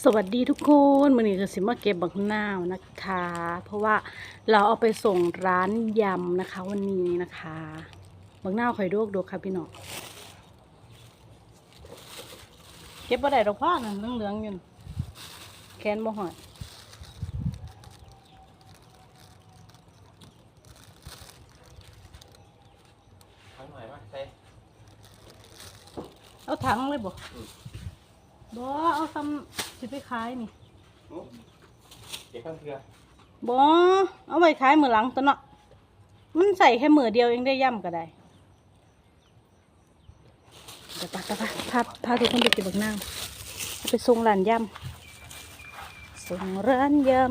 สวัสดีทุกคนวันนี้ก็สิมาเก็บบักนาวนะคะ เพราะว่าเราเอาไปส่งร้านยำนะคะ วันนี้นะคะบักนาวไข่ดวกดกค่ะพี่น้องเก็บบ่ได้ดอกพ่อนั่นเหลืองๆอยู่น่ะแคนบ่หอยทั้งหน่อยป่ะใช่เอาถังเลยบ่ อืมบ่เอาซ้ำสิไปขายนี่เก็บข้างเทือบ่เอาไว้ขายมือหลังตัวเนาะมันใส่แค่มือเดียวเองได้ย่ำก็ได้เดี๋ยวไปไปไปพาพาทุกคนไปเก็บบักนาวเอาไปส่งร้านย่ำส่งร้านยำ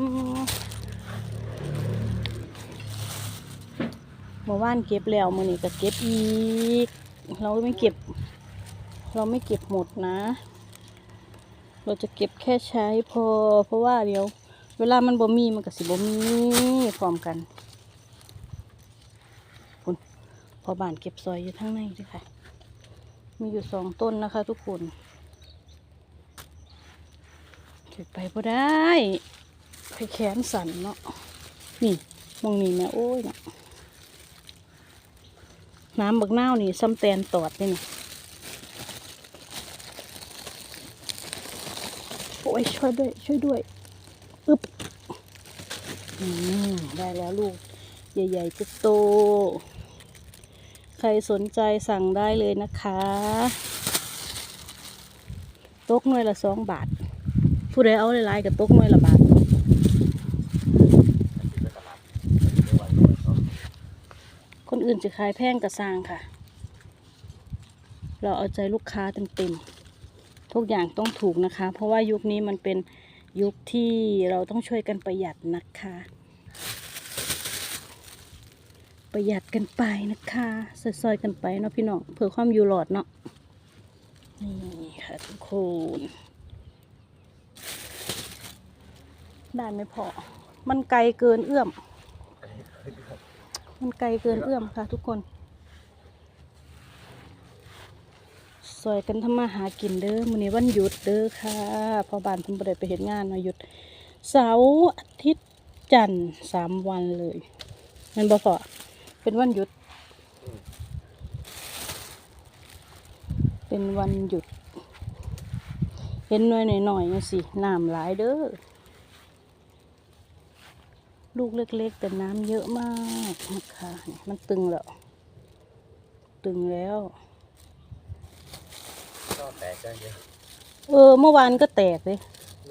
เมื่อวานเก็บแล้วมื้อนี้ก็เก็บอีก เราไม่เก็บ เราไม่เก็บหมดนะ เราจะเก็บแค่ใช้พอ เพราะว่าเดี๋ยว เวลามันบ่มีมันก็สิบ่มีพร้อมกันคุณพอบานเก็บซอยอยู่ทั้งในด้วยค่ะ มีอยู่สองต้นนะคะ ทุกคนเก็บไปก็ได้ไปแขนสั่นเนาะนี่มองนี่แม่โอ้ยเนาะน้ำบักนาวนี่ซ้ำแตนตอดเลยนี่ ยช่วยด้วย ช่วยด้วยอึบอืมได้แล้วลูก ใหญ่ๆจะโต ใครสนใจสั่งได้เลยนะคะตกหน่วยละสองบาท ผู้ใดเอาหลายๆกับตกหน่วยละบาทคนอื่นจะขายแพงกระซางค่ะ เราเอาใจลูกค้าเต็มๆ ทุกอย่างต้องถูกนะคะ เพราะว่ายุคนี้มันเป็นยุคที่เราต้องช่วยกันประหยัดนะคะ ประหยัดกันไปนะคะซอยๆกันไปเนาะพี่น้องเพื่อความอยู่หลอดเนาะนี่ค่ะทุกคนได้ไหมพอ มันไกลเกินเอื้อม มันไกลเกินเอื้อมค่ะทุกคน ซอยกันทำมาหากินเด้อมื้อนี้วันหยุดเด้อค่ะพอบ้านเพิ่นบ่ได้ไปเฮ็ดงานเนาะหยุด เสาร์อาทิตย์จันทร์สามวันเลยแม่นบ่พอเป็นวันหยุด เป็นวันหยุด เห็นหน่อยหน่อยๆจังสิน้ำหลายเด้อลูกเล็ก ๆ แต่น้ำเยอะมากนะคะมันตึงแล้ว ตึงแล้ว ก็แตกยังเดียวเออ เมื่อวานก็แตกเลย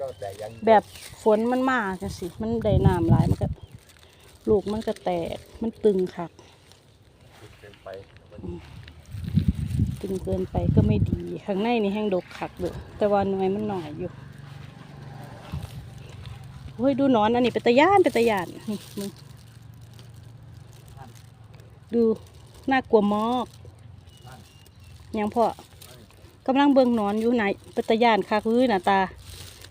ก็แตกยังแบบฝนมันมาจังสิมันได้น้ำหลายมันก็ ลูกมันก็แตก มันตึงคักเกินไปตึงเกินไปก็ไม่ดี ข้างในนี่แห้งดกคักเด้อแต่ว่าหน่วยมันหน่อยอยู่เฮ้ยดูหนอนอันนี้เป็นตะย่านเป็นตะย่านนี่มึงดูน่ากลัวมากยังพ่อ กำลังเบิ่งนอนอยู่ไหนป็นตยานคักเฮ้ยหน้าตา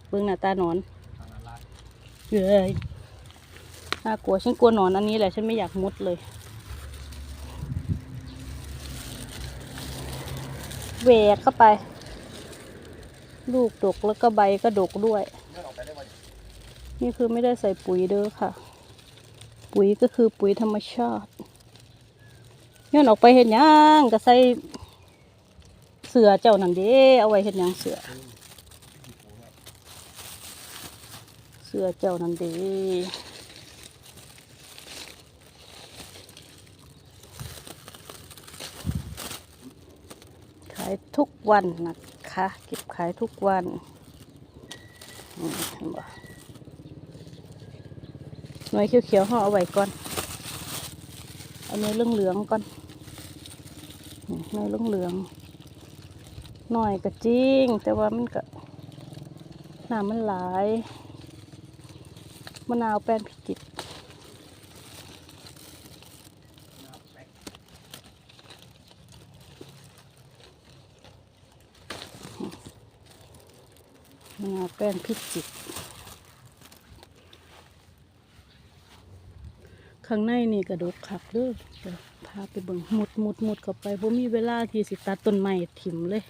เบิ่งหน้าตานอนเย้ยน่ากลัวฉันกลัวหนอนอันนี้แหละฉันไม่อยากมุดเลยแหวกเข้าไป ลูกดกแล้วก็ใบก็ดกด้วยเมื่อออกไปได้วันนี่คือไม่ได้ใส่ปุ๋ยเด้อค่ะ ปุ๋ยก็คือปุ๋ยธรรมชาติย้อนออกไปเห็นยังก็ใส่ เสือเจ้านั่นเด้เอาไว้เห็นยังเสือเสือเจ้านั่นเดีขายทุกวันนะคะเก็บขายทุกวันหนบ่หน่วยเขียวๆห่อเอาไว้ก่อนเอาเนื้อเหลืองๆก่อนอืมเนื้อเหลืองๆ หน่อยก็จริง แต่ว่ามันก็น้ำมันหลายมะนาวแป้นพิจิตมะนาวแป้นพิจิตข้างในนี่กระดกขักเด้อพาไปเบิ่งหมุดมุดมุดเข้าไปบ่มีเวลาที่สิตัดต้นไม้ถิ่มเลย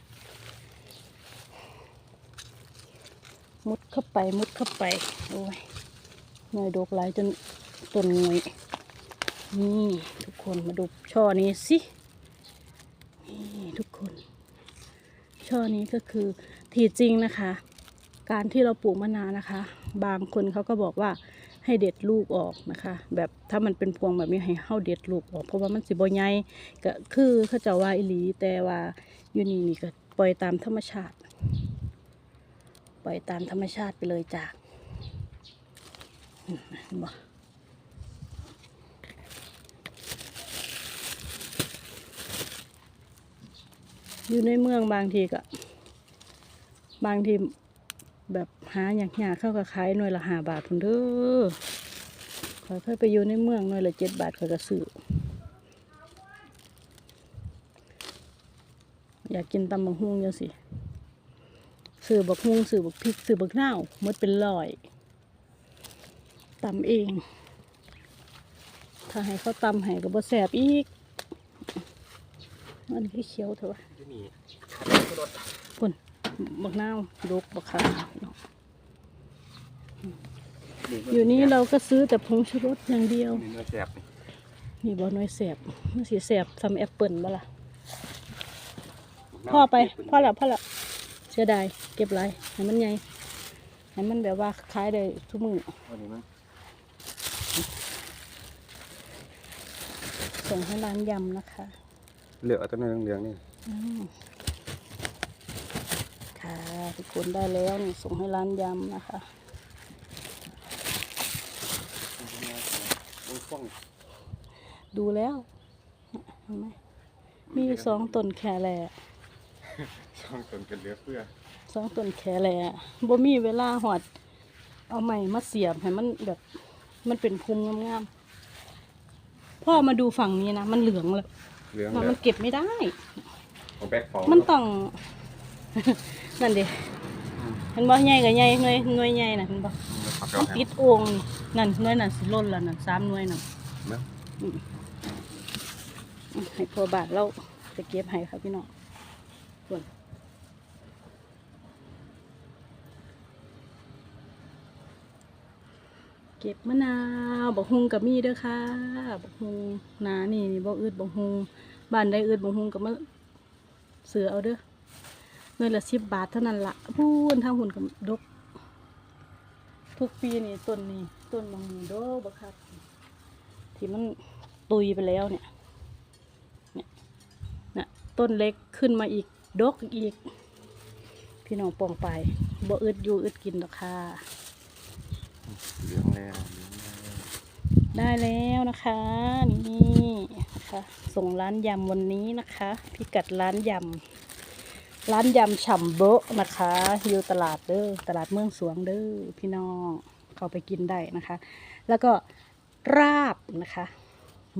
มุดเข้าไปมุดเข้าไป โอ้ยหน่อยดกหลายจนต้นงวยนี่ทุกคนมาดูช่อนี้สินี่ทุกคน ช่อนี้ก็คือที่จริงนะคะ การที่เราปลูกมะนาวนะคะ บางคนเขาก็บอกว่าให้เด็ดลูกออกนะคะ แบบถ้ามันเป็นพวงแบบนี้ให้เฮาเด็ดลูกออกเพราะว่ามันสิบ่ใหญ่ก็คือเขาจะว่าอีหลีแต่ว่าอยู่นี่นี่ก็ปล่อยตามธรรมชาติ ปล่อยตามธรรมชาติไปเลยจ้ะบ่อยู่ในเมืองบางทีก็ บางทีแบบหาอยากอยากเข้ากับขายหน่วยละห้าบาทพุ่นเด้อขอยเคยไปอยู่ในเมืองหน่วยละเจ็ดบาทขอยก็ซื้ออยากกินตำบักฮุ่งจังสิ ซื้อบักฮุ่งซื้อบักพริกซื้อบักนาวหมดเป็นร้อยตำเอง ถ้าให้เขาตำให้ก็บ่แสบอีกอันนี้คือเขียวเถอะวะที่นี่รถคุณบักนาวดกบักขาวอยู่นี่เราก็ซื้อแต่ผงชูรสอย่างเดียวนี่เนื้อแสบนี่นี่บ่น้อยแสบมันสีแสบทำแอปเปิลบ่ล่ะพ่อไปพ่อแล้วพ่อแล้ว เสียดายเก็บไรให้มันใหญ่ให้มันแบบว่าขายได้ทุกมือวันนี้มันส่งให้ร้านยำนะคะเหลือเอาแต้นเหลืองๆนี่อืมค่ะทุกคนได้แล้วนี่ส่งให้ร้านยำนะคะโอ้ยฟ้องดูแล้วเห็นไหมมีอยู่สองต้นแคแลช่ องตนกันเหลือเพื่อสองต้นแคแลบ่มีเวลาหอด เอาใหม่มาเสียบให้มันแบบ มันเป็นภูมิงามๆพ่อมาดูฝั่งนี้นะ มันเหลืองเลยเหลืองมันเลมัยนเก็บไม่ได้ของแบ็คฟองมันต้อง นั่นดิเห็นบ่ใหญ่กับใหญ่หน่วยหน่วยใหญ่น่ะเห็นบ่ผักมันเาติดโอ่งนี่นั่นหน่วยนั่นสิล่นแล้วนั่นสามหน่วยนั่นเนาะอืมให้พ่อบาทเราจะเก็บให้ครับพี่น้องส่วน เก็บมะนาวบักฮุงกับมีเด้อค่ะบักฮุงนานี่นี่บ่อืดบักฮุงบ้านใดอืดบักฮุงกับมะเสือเอาเด้อเงินละสิบบาทเท่านั้นละพูนทางหุ่นกับดก ทุกปีนี่ต้นนี้ต้นบักฮุงโดกบักคักที่มันตุยไปแล้วเนี่ยเนี่ยนี่ยต้นเล็กขึ้นมาอีกดกอีก พี่น้องปองไปบ่อึดอยู่อึดกินหรอกค่ะ เหลืองแล้วได้แล้วนะคะ นี่นะคะส่งร้านยำวันนี้นะคะ พิกัดร้านยำร้านยำฉ่ำโบะนะคะอยู่ตลาดเด้อตลาดเมืองสวงเด้อพี่น้องเข้าไปกินได้นะคะ แล้วก็ราบนะคะ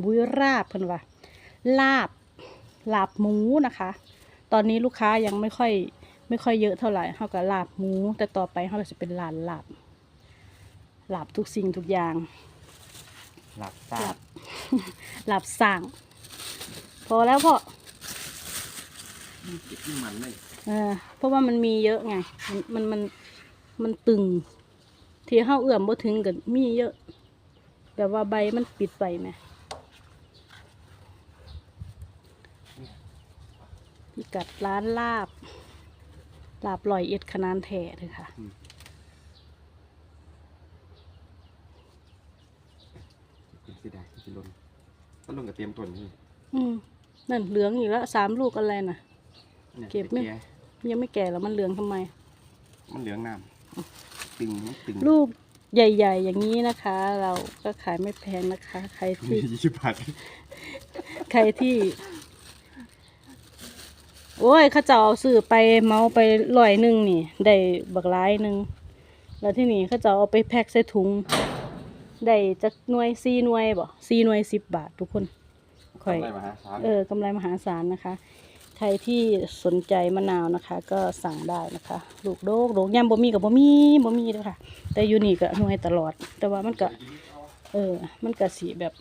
บุยราบเพิ่นว่าลาบลาบหมูนะคะ ตอนนี้ลูกค้ายังไม่ค่อยไม่ค่อยเยอะเท่าไหร่เขาก็ลาบหมู แต่ต่อไปเขาจะเป็นร้านลาบ ลาบทุกสิ่งทุกอย่าง หลับตาหลับ หลับสั่ง พอแล้วพ่อคิดที่มันเลยเออเพราะว่ามันมีเยอะไงมันมันมันมันตึง ที่เข้าเอื้อมบ่ถึงกันมีเยอะ แบบว่าใบมันปิดไปไหมพิกัดร้านลาบ ลาบลอยเอ็ดขนานแท้เลยค่ะ คุณสิได้คุณลนต้นลงกับเตรียมต้นนี่อืมนั่นเหลืองอีกแล้วสามลูกอะไรน่ะ นี่ยเก็บไหมแยังไม่แก่แล้วมันเหลืองทำไม มันเหลืองน้ำตึงมันตึงลูกใหญ่ ๆ อย่างนี้นะคะ เราก็ขายไม่แพงนะคะ ใครที่ ยี่สิบบาทใครที่ โอ้ยเข้าเจ้าเอาซื้อไปเมาไปร้อยหนึ่งนี่ ได้บักร้ายหนึ่งแล้วที่นี่เข้าเจ้าเอาไปแพ็คใส่ถุง ได้จักหน่วยสี่หน่วยบ่สี่หน่วยสิบบาททุกคนค่อยอะไรมาฮะสามเออกำไรมหาศาลนะคะ ใครที่สนใจมะนาวนะคะ ก็สั่งได้นะคะ ลูกโดกโดกย่ำบ่มีกับบ่มีบ่มีเด้อค่ะ แต่อยู่นี่ก็หน่วยตลอด แต่ว่ามันก็ เออ มันก็สีแบบ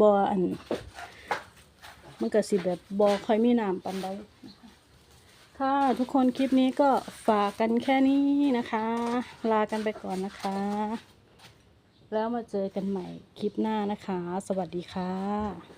บออัน มันก็สีแบบบอค่อยมีน้ำปันใดนะคะค่ะทุกคนคลิปนี้ก็ฝากกันแค่นี้นะคะ ลากันไปก่อนนะคะ แล้วมาเจอกันใหม่คลิปหน้านะคะ สวัสดีค่ะ